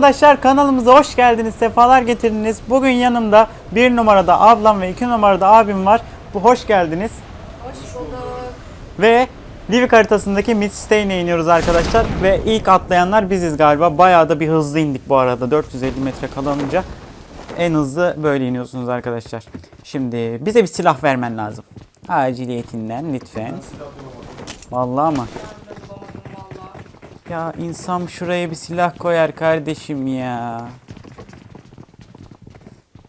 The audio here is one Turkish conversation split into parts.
Arkadaşlar kanalımıza hoş geldiniz, sefalar getirdiniz. Bugün yanımda bir numarada ablam ve iki numarada abim var. Bu hoş geldiniz. Hoş bulduk. Ve Livik haritasındaki Midstein'e iniyoruz arkadaşlar. Ve ilk atlayanlar biziz galiba. Bayağı da bir hızlı indik bu arada. 450 metre kalınca en hızlı böyle iniyorsunuz arkadaşlar. Şimdi bize bir silah vermen lazım. Aciliyetinden lütfen. Vallahi ama. Ben de bulamadım valla. Ya insan şuraya bir silah koyar kardeşim ya.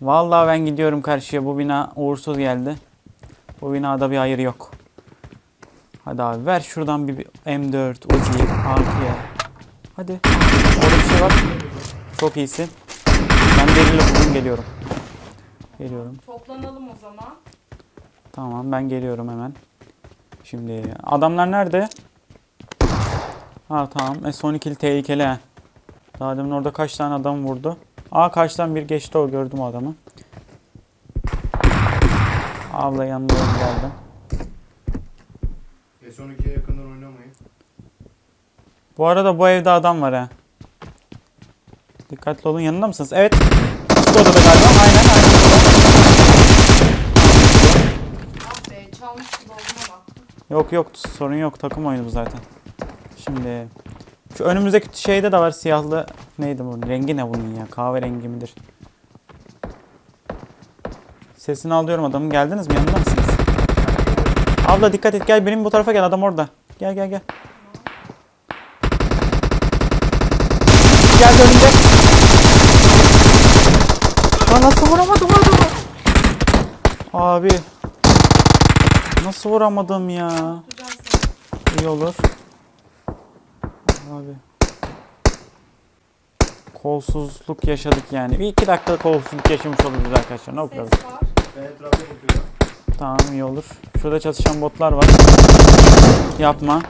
Vallahi ben gidiyorum karşıya. Bu bina uğursuz geldi. Bu binada bir hayır yok. Hadi abi ver şuradan bir, bir M4, Uzi, AK. Hadi. Orada bir şey var. Çok iyisin. Ben deliyle bugün geliyorum. Geliyorum. Toplanalım o zaman. Tamam ben geliyorum hemen. Şimdi adamlar nerede? Ha tamam. E son ikili tehlikeli he. Daha demin orada kaç tane adam vurdu. Aa karşıdan bir geçti o gördüm adamı. Abla yanına geldim. S12'ye yakından oynamayın. Bu arada bu evde adam var ha. Dikkatli olun yanında mısınız? Evet. Şu odada galiba. Aynen aynen. Ah be çalmış gibi. Yok yok sorun yok takım oyunu bu zaten. Şimdi şu önümüzdeki şeyde de var siyahlı neydi bu rengi ne bunun ya kahverengi midir? Sesini alıyorum adamın geldiniz mi yanında mısınız? Abla dikkat et gel benim bu tarafa gel adam orada. Gel gel gel. Gel önümde. Lan nasıl vuramadım adamı? Abi. Nasıl vuramadım ya? İyi olur. Abi. Kolsuzluk yaşadık yani. Bir iki dakika kolsuzluk yaşamış oluruz arkadaşlar. Ne. Ben etrafa bakıyorum. Tamam iyi olur. Şurada çatışan botlar var. Yapma.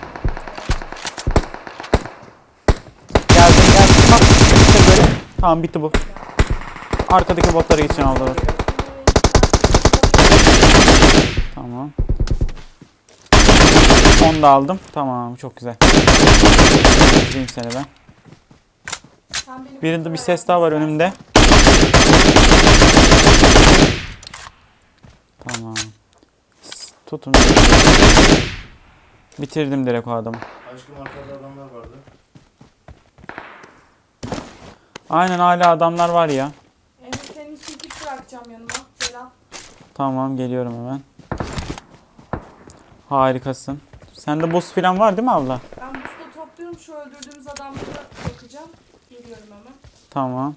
Geldim geldim. Bak işte böyle. Tamam bitti bu. Arkadaki botlara geçen aldı. Tamam. Onu da aldım. Tamam çok güzel. Bitireyim seni ben. Birinde bir ses daha var önümde. Tamam. Tutun. Bitirdim direkt o adamı. Aşkım arkada adamlar vardı. Aynen hala adamlar var ya. Emre senin için kit bırakacağım yanıma. Gel al. Tamam geliyorum hemen. Harikasın. Sende boss falan var değil mi abla? Ben buzda topluyorum. Şu öldürdüğümüz adamları bakacağım. Geliyorum hemen. Tamam.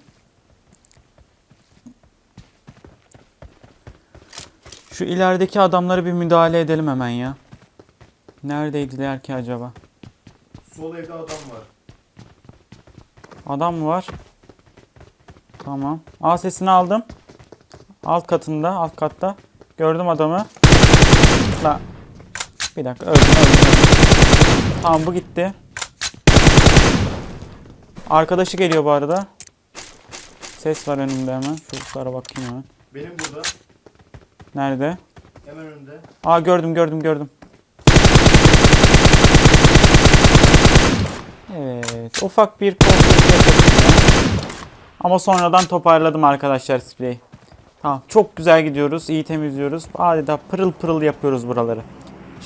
Şu ilerideki adamlara bir müdahale edelim hemen ya. Neredeydiler ki acaba? Sol evde adam var. Adam mı var? Tamam. A sesini aldım. Alt katında, alt katta. Gördüm adamı. La. Bir dakika öldüm, öldüm. Tamam bu gitti. Arkadaşı geliyor bu arada. Ses var önümde hemen. Çocuklara bakayım hemen. Benim burada. Nerede? Hemen önünde. Aa gördüm gördüm gördüm. Evet ufak bir. Ama sonradan toparladım arkadaşlar spreyi. Tamam çok güzel gidiyoruz iyi temizliyoruz. Adeta pırıl pırıl yapıyoruz buraları.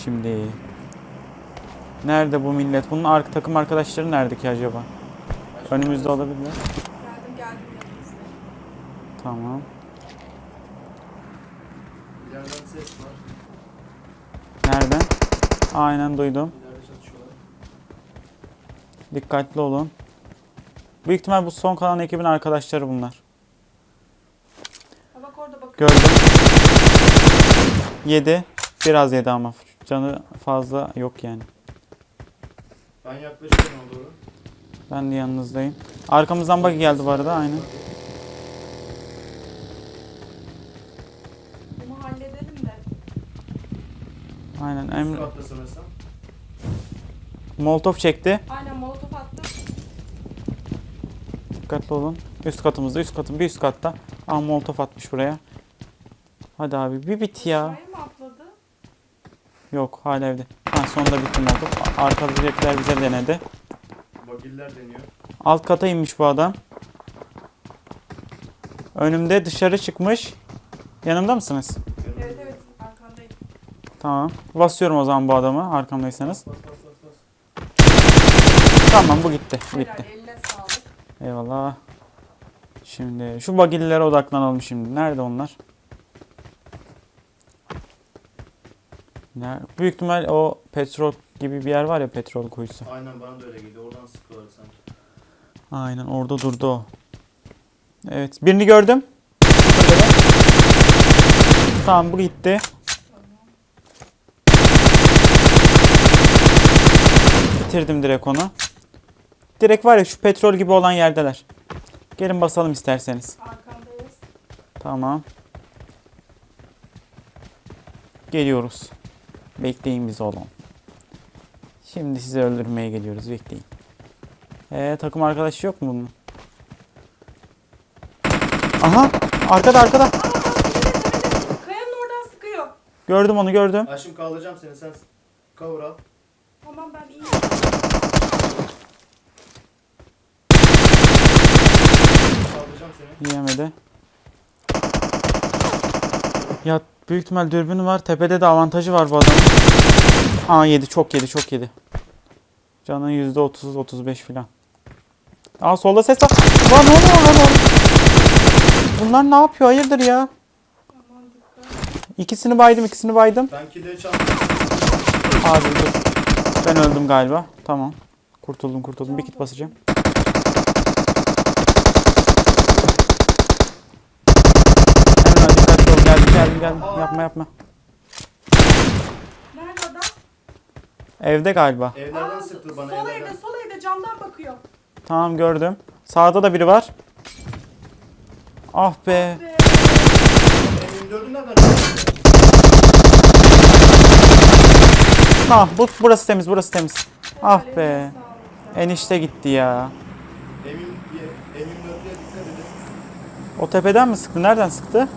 Şimdi Nerede bu millet? Bunun ark takım arkadaşları nerede ki acaba? Önümüzde olabilirler. Geldim geldim yanınızda. Tamam. İleriden ses var. Nereden? Aynen duydum. Dikkatli olun. Büyük ihtimal bu son kalan ekibin arkadaşları bunlar. Ha bak orada bakıyorum. Gördüm. Yedi. Biraz yedi ama. Canı fazla yok yani. Ben yaklaşıyorum ona doğru. Ben de yanınızdayım. Arkamızdan bak geldi bu arada aynen. Bunu halledelim de. Aynen. Üst Emre katta sanırsam. Molotov çekti. Aynen molotof attım. Dikkatli olun. Üst katımızda, üst katın bir üst katta. Aa Molotov atmış buraya. Hadi abi bir bit ya. Aşağıya mı atladı? Yok hala evde. Ha sonunda bitti Molotov. Arkadakiler bize denedi. Bagiller deniyor. Alt kata inmiş bu adam. Önümde dışarı çıkmış. Yanımda mısınız? Evet evet arkandayım. Tamam. Basıyorum o zaman bu adamı arkamdaysanız. Bas bas bas bas. Tamam bu gitti. Bu Helal gitti. eline sağlık. Eyvallah. Şimdi şu bagillere odaklanalım şimdi. Nerede onlar? Ner- Büyük ihtimal o petrol gibi bir yer var ya petrol kuyusu. Aynen bana da öyle geliyor. Oradan sıkıyorlar sanki. Aynen orada durdu o. Evet birini gördüm. Tamam bu gitti. Bitirdim direkt onu. Direkt var ya şu petrol gibi olan yerdeler. Gelin basalım isterseniz. Arkandayız. Tamam. Geliyoruz. Bekleyin bizi oğlum. Şimdi sizi öldürmeye geliyoruz. Bekleyin. Ee, takım arkadaşı yok mu bunun? Aha! Arkada arkada. Kayanın oradan sıkıyor. Gördüm onu gördüm. Aşkım kaldıracağım seni. Sen cover al. Tamam ben iyiyim. Kaldıracağım seni. Yiyemedi. Ya büyük ihtimal dürbünü var. Tepede de avantajı var bu adamın. Aa yedi çok yedi çok yedi. Canın yüzde otuz otuz beş filan. Aa solda ses var. Lan ne oluyor lan oğlum? Bunlar ne yapıyor? Hayırdır ya? İkisini baydım ikisini baydım. Ben killeri çaldım. Abi dur. Ben öldüm galiba. Tamam. Kurtuldum kurtuldum. Bir kit basacağım. Hemen dikkatli ol. Geldim geldim geldim. Yapma yapma. Nerede adam? Evde galiba. Evlerden Aa, sıktı bana sol evlerden. evde sol evde camdan bakıyor. Tamam gördüm. Sağda da biri var. Ah be. Ve M24'ü nereden çıktı? Tamam bu burası temiz burası temiz. Ah helal, be. eline sağlık. Enişte gitti ya. Emin, M24'e dikkat edin. O tepeden mi sıktı? Nereden sıktı? Ki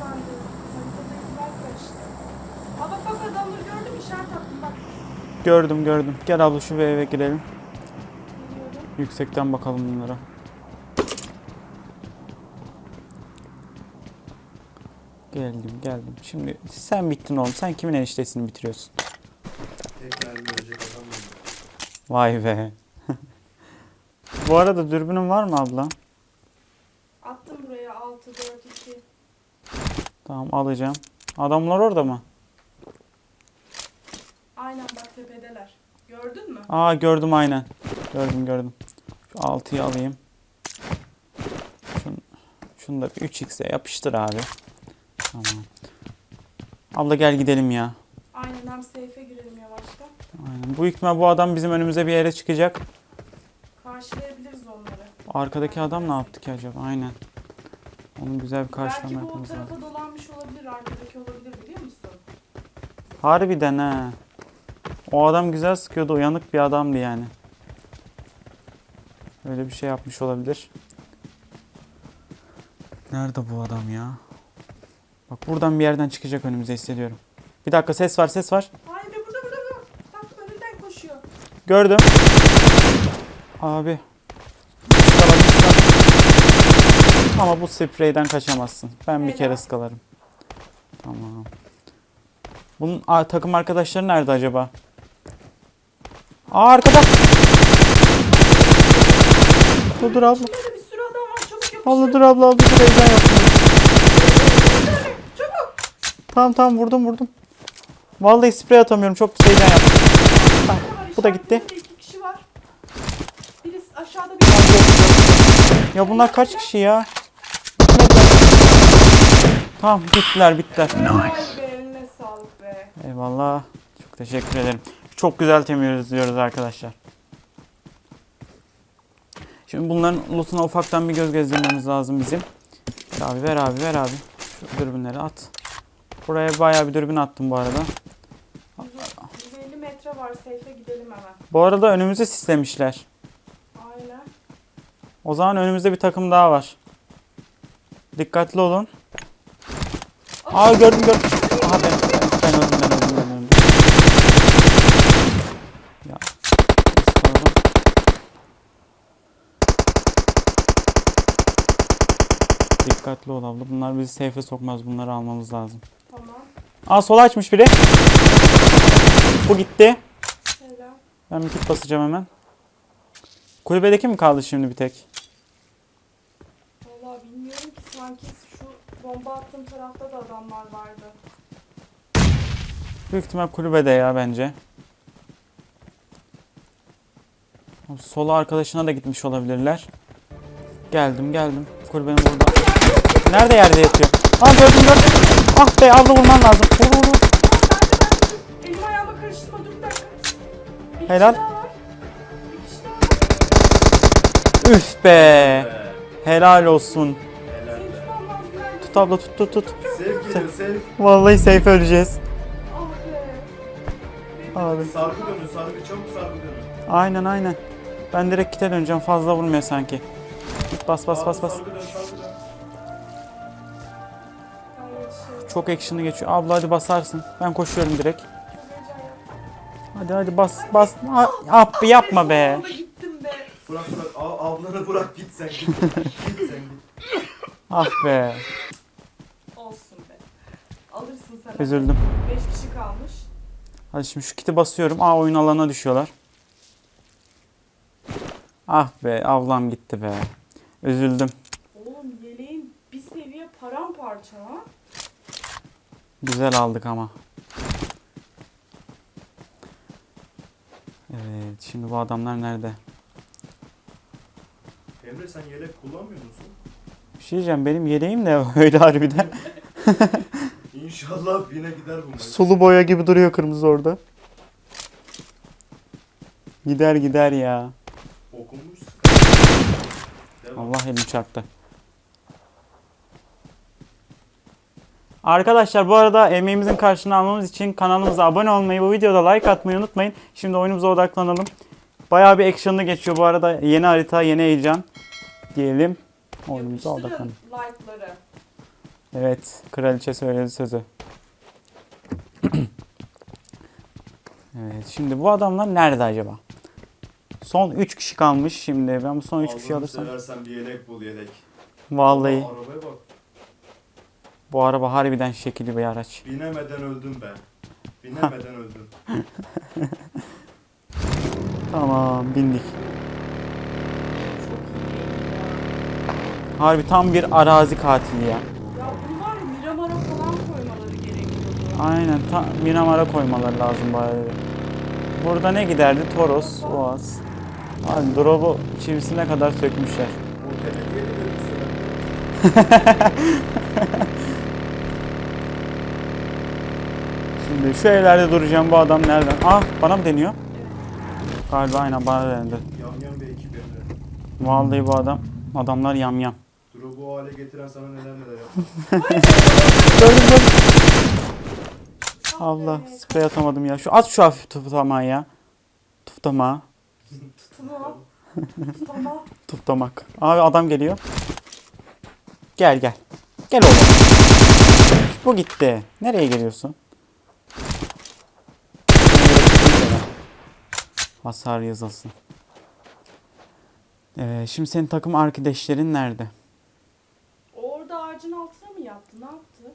ben de haritada izler karıştı. Aa bak bak adamları gördüm işaret attım bak. Gördüm gördüm. Gel abla şu bir eve girelim. Yüksekten bakalım bunlara. Geldim geldim. Şimdi sen bittin oğlum. Sen kimin eniştesini bitiriyorsun? Vay be. Bu arada dürbünün var mı abla? Attım buraya 6 4 2. Tamam alacağım. Adamlar orada mı? Aynen tepedeler. Gördün mü? Aa gördüm aynen. Gördüm gördüm. Şu 6'yı alayım. Şunu, şunu da bir 3x'e yapıştır abi. Tamam. Abla gel gidelim ya. Aynen hem safe'e girelim yavaştan. Aynen. Bu ihtimal bu adam bizim önümüze bir yere çıkacak. Karşılayabiliriz onları. Arkadaki adam ne yaptı ki acaba? Aynen. Onu güzel bir karşılama Belki bu o yapmamız lazım. tarafa dolanmış olabilir, arkadaki olabilir biliyor musun? Harbiden ha. O adam güzel sıkıyordu. Uyanık bir adamdı yani. Öyle bir şey yapmış olabilir. Nerede bu adam ya? Bak buradan bir yerden çıkacak önümüze hissediyorum. Bir dakika ses var ses var. Hayır burada burada burada. Bak önünden koşuyor. Gördüm. Abi. Ama bu spreyden kaçamazsın. Ben bir kere ıskalarım. Tamam. Bunun Aa, takım arkadaşları nerede acaba? Aa arkada. Dur dur abla. Bir sürü adam var çabuk yapıştır. Abla dur abla abla dur heyecan yapma. Çabuk. Tamam tamam vurdum vurdum. Vallahi sprey atamıyorum çok heyecan yaptım. Tamam, bu da gitti. İşaretinde iki kişi var. Birisi aşağıda bir Ya bunlar kaç kişi ya? Tamam bittiler bittiler. Eline sağlık be. Eyvallah. Çok teşekkür ederim. Çok güzel temizliyoruz arkadaşlar. Şimdi bunların lootuna ufaktan bir göz gezdirmemiz lazım bizim. Ver abi ver abi ver abi. Şu dürbünleri at. Buraya bayağı bir dürbün attım bu arada. 150 metre var safe'e gidelim hemen. Bu arada önümüzü sislemişler. Aynen. O zaman önümüzde bir takım daha var. Dikkatli olun. Aa gördüm gördüm. Aha ben, ben, ben öldüm ben öldüm ben öldüm. Ya. ıskaladım. Dikkatli ol abla. Bunlar bizi safe'e sokmaz. Bunları almamız lazım. Tamam. Aa sola açmış biri. Bu gitti. Helal. Ben bir kit basacağım hemen. Kulübedeki mi kaldı şimdi bir tek? Vallahi bilmiyorum ki sanki şu bomba attığım tarafta da adamlar vardı. Büyük ihtimal kulübede ya bence. Sola arkadaşına da gitmiş olabilirler. Geldim geldim. Kulübenin burada. Nerede yerde yatıyor? Aa gördüm gördüm. Ah be abla vurman lazım. Vur vur vur. Elim ayağıma karıştırma dur bir dakika. Bir Helal. kişi daha var. Bir kişi daha var. Üf be. Helal olsun. Helal Seni be. tutmam lazım. Neredesin? Tut abla tut tut tut. Safe geliyor safe. Vallahi safe öleceğiz. Ah be. Abi. Sargı dönün sargı çabuk sargı dönün. Aynen aynen. Ben direkt kite döneceğim. Fazla vurmuyor sanki. Git bas bas bas Abi, bas. Sargı dön sargı Çok action'ı geçiyor. Abla hadi basarsın. Ben koşuyorum direkt. Hadi hadi bas bas. Ha, ah be yapma be. Sonunda gittim be. Bırak bırak Al, ablanı bırak git sen git. git sen git. Ah be. Olsun be. Alırsın sen. Üzüldüm. 5 kişi kalmış. Hadi şimdi şu kiti basıyorum. Aa oyun alanına düşüyorlar. Ah be ablam gitti be. Üzüldüm. Oğlum yeleğin bir seviye paramparça ha. Güzel aldık ama. Evet şimdi bu adamlar nerede? Emre sen yelek kullanmıyor musun? Bir şey diyeceğim benim yeleğim de öyle harbiden. İnşallah bine gider bunlar. Sulu boya gibi duruyor kırmızı orada. Gider gider ya. Okunmuş. Allah elim çarptı. Arkadaşlar bu arada emeğimizin karşılığını almamız için kanalımıza abone olmayı, bu videoda like atmayı unutmayın. Şimdi oyunumuza odaklanalım. Bayağı bir action'lı geçiyor bu arada. Yeni harita, yeni heyecan diyelim. Oyunumuza odaklanalım. like'ları. Evet, kraliçe söyledi sözü. evet, şimdi bu adamlar nerede acaba? Son 3 kişi kalmış şimdi. Ben bu son 3 kişi alırsam. seversen bir yelek bul yelek. Vallahi Aa, arabaya bak. Bu araba harbiden şekilli bir araç. Binemeden öldüm be. Binemeden öldüm. Tamam bindik. Harbi tam bir arazi katili ya. Ya bunu var ya Miramar'a falan koymaları gerekiyordu. Aynen tam Miramar'a koymaları lazım bari. Burada ne giderdi? Toros, Oğaz. Abi drop'u çivisine kadar sökmüşler. O tenekeyi de götürseler. Şimdi şu evlerde duracağım bu adam nereden? Ah bana mı deniyor? Galiba aynen bana dendi. Bir ekip Emre. Vallahi bu adam. Adamlar yamyam. Drop'u o hale getiren sana neler neler yaptı. Gördüm gördüm. Ah Allah sprey atamadım ya. Şu at şu hafif tuftamağı ya. Tuftamağı. Tutma. Tuftamak. Abi adam geliyor. Gel gel. Gel oğlum. Bu gitti. Nereye geliyorsun? Hasar yazılsın. Ee, şimdi senin takım arkadaşların nerede? Orada ağacın altına mı yattı? Ne yaptı?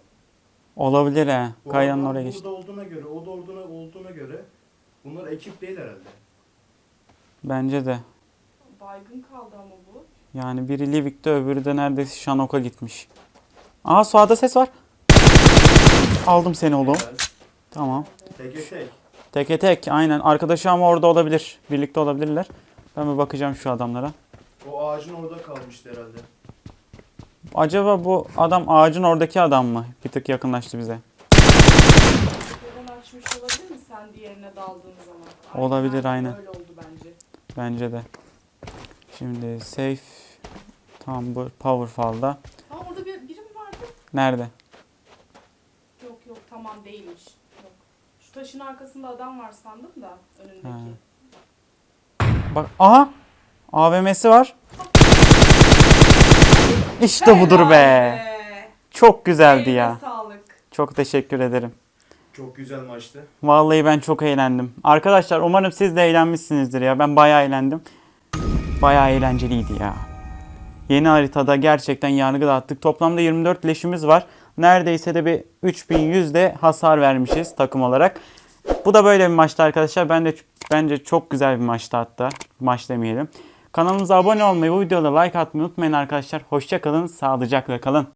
Olabilir he. Bu Kayanın adam oraya geçti. Burada olduğuna göre, o da olduğuna, olduğuna göre bunlar ekip değil herhalde. Bence de. Baygın kaldı ama bu. Yani biri Livik'te öbürü de neredeyse Şanok'a gitmiş. Aa sağda ses var. Aldım seni oğlum. Helal. Tamam. Teke tek. Teke tek aynen. Arkadaşı ama orada olabilir. Birlikte olabilirler. Ben bir bakacağım şu adamlara. O ağacın orada kalmıştı herhalde. Acaba bu adam ağacın oradaki adam mı? Bir tık yakınlaştı bize. Tepeden açmış olabilir mi sen diğerine daldığın zaman? Olabilir, aynen. Öyle oldu bence. Bence de. Şimdi safe. Tam bu powerfall'da. Ha orada bir, biri mi vardı? Nerede? Yok yok tamam değilmiş. Şu taşın arkasında adam var sandım da önündeki. Ha. Bak aha. AVM'si var. İşte budur be. Çok güzeldi ya. sağlık. Çok teşekkür ederim. Çok güzel maçtı. Vallahi ben çok eğlendim. Arkadaşlar umarım siz de eğlenmişsinizdir ya. Ben bayağı eğlendim. Bayağı eğlenceliydi ya. Yeni haritada gerçekten yargı dağıttık. Toplamda 24 leşimiz var. Neredeyse de bir 3100 de hasar vermişiz takım olarak. Bu da böyle bir maçtı arkadaşlar. Ben de bence çok güzel bir maçtı hatta. Maç demeyelim. Kanalımıza abone olmayı, bu videoda like atmayı unutmayın arkadaşlar. Hoşça kalın, sağlıcakla kalın.